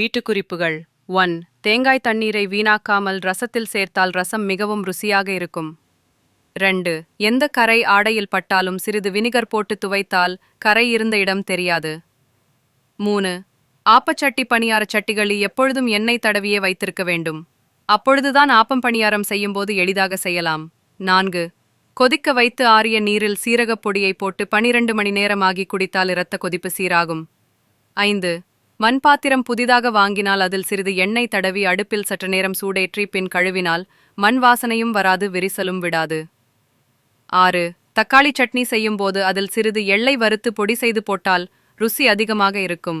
வீட்டுக்குறிப்புகள். One. தேங்காய் தண்ணீரை வீணாக்காமல் ரசத்தில் சேர்த்தால் ரசம் மிகவும் ருசியாக இருக்கும். ரெண்டு. எந்த கரை ஆடையில் பட்டாலும் சிறிது வினிகர் போட்டு துவைத்தால் கரை இருந்த இடம் தெரியாது. மூணு. ஆப்பச்சட்டி பணியார சட்டிகளில் எப்பொழுதும் எண்ணெய் தடவியே வைத்திருக்க வேண்டும். அப்பொழுதுதான் ஆப்பம் பணியாரம் செய்யும்போது எளிதாக செய்யலாம். நான்கு. கொதிக்க வைத்து ஆறிய நீரில் சீரகப் பொடியை போட்டு பனிரெண்டு மணி நேரமாகி குடித்தால் இரத்த கொதிப்பு சீராகும். ஐந்து. மண் பாத்திரம் புதிதாக வாங்கினால் அதில் சிறிது எண்ணெய் தடவி அடுப்பில் சற்று நேரம் சூடேற்றி பின் கழுவினால் மண் வாசனையும் வராது விரிசலும் விடாது. ஆறு. தக்காளி சட்னி செய்யும்போது அதில் சிறிது எள்ளை வறுத்து பொடி செய்து போட்டால் ருசி அதிகமாக இருக்கும்.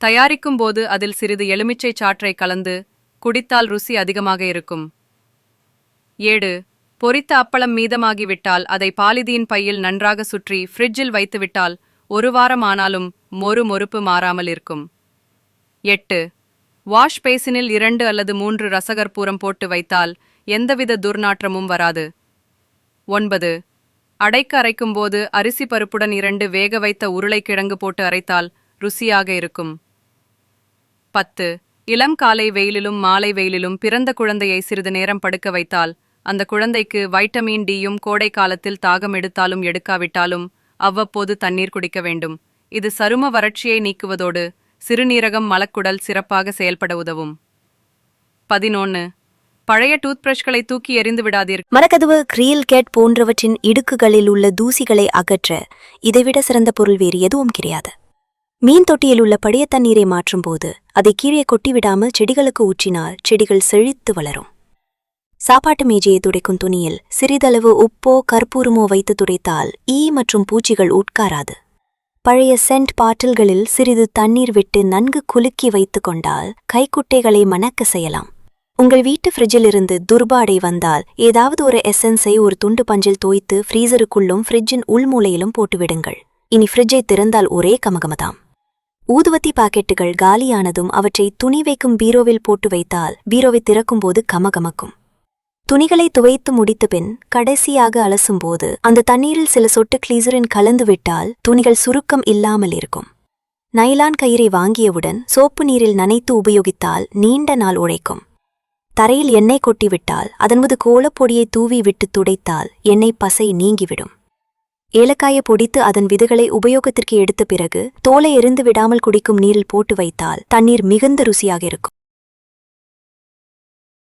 தயாரிக்கும் போது அதில் சிறிது எலுமிச்சை சாற்றை கலந்து குடித்தால் ருசி அதிகமாக இருக்கும். ஏழு. பொரித்த அப்பளம் மீதமாகிவிட்டால் அதை பாலிதீன் பையில் நன்றாக சுற்றி ஃப்ரிட்ஜில் வைத்துவிட்டால் ஒரு வாரம் ஆனாலும் மொறு மொறுப்பு மாறாமல் இருக்கும். எட்டு. வாஷ் பேசினில் இரண்டு அல்லது மூன்று ரசகற்பூரம் போட்டு வைத்தால் எந்தவித துர்நாற்றமும் வராது. ஒன்பது. அடைக்க அரைக்கும்போது அரிசி பருப்புடன் இரண்டு வேக வைத்த உருளைக்கிழங்கு போட்டு அரைத்தால் ருசியாக இருக்கும். பத்து. இளம் காலை வெயிலிலும் மாலை வெயிலிலும் பிறந்த குழந்தையை சிறிது நேரம் படுக்க வைத்தால் அந்த குழந்தைக்கு வைட்டமின் டியும் கோடை காலத்தில் தாகம் எடுத்தாலும் எடுக்காவிட்டாலும் அவ்வப்போது தண்ணீர் குடிக்க வேண்டும். இது சரும வறட்சியை நீக்குவதோடு சிறுநீரகம் மலக்குடல் சிறப்பாக செயல்பட உதவும். பதினொன்னு. பழைய டூத்பிரஷ்களை தூக்கி எறிந்து விடாதீர்கள் மரக்கதவு கிரீல் கேட் போன்றவற்றின் இடுக்குகளில் உள்ள தூசிகளை அகற்ற இதைவிட சிறந்த பொருள் வேறு எதுவும் கிடையாது. மீன் தொட்டியில் உள்ள பழைய தண்ணீரை மாற்றும்போது அதை கீழே கொட்டிவிடாமல் செடிகளுக்கு ஊற்றினால் செடிகள் செழித்து வளரும். சாப்பாட்டு மேஜையை துடைக்கும் துணியில் சிறிதளவு உப்போ கற்பூரமோ வைத்து துடைத்தால் ஈ மற்றும் பூச்சிகள் உட்காராது. பழைய சென்ட் பாட்டில்களில் சிறிது தண்ணீர் விட்டு நன்கு குலுக்கி வைத்துக் கொண்டால் கைக்குட்டைகளை மணக்க செய்யலாம். உங்கள் வீட்டு ஃப்ரிட்ஜில் இருந்து துர்பாடை வந்தால் ஏதாவது ஒரு எசன்ஸை ஒரு துண்டு பஞ்சில் தோய்த்து ஃப்ரீசருக்குள்ளும் ஃப்ரிட்ஜின் உள்மூலையிலும் போட்டுவிடுங்கள். இனி ஃப்ரிட்ஜை திறந்தால் ஒரே கமகமதாம். ஊதுவத்தி பாக்கெட்டுகள் காலியானதும் அவற்றை துணி வைக்கும் பீரோவில் போட்டு வைத்தால் பீரோவை திறக்கும்போது கமகமக்கும். துணிகளை துவைத்து முடித்த பின் கடைசியாக அலசும்போது அந்த தண்ணீரில் சில சொட்டு கிளீசரின் கலந்து விட்டால் துணிகள் சுருக்கம் இல்லாமல் இருக்கும். நைலான் கயிறை வாங்கியவுடன் சோப்பு நீரில் நனைத்து உபயோகித்தால் நீண்ட நாள் உழைக்கும். தரையில் எண்ணெய் கொட்டிவிட்டால் அதன்மீது கோலப்பொடியை தூவி விட்டு துடைத்தால் எண்ணெய் பசை நீங்கிவிடும். ஏலக்காயை பொடித்து அதன் விதைகளை உபயோகத்திற்கு எடுத்த பிறகு தோலை எரிந்து விடாமல் குடிக்கும் நீரில் போட்டு வைத்தால் தண்ணீர் மிகுந்த ருசியாக இருக்கும்.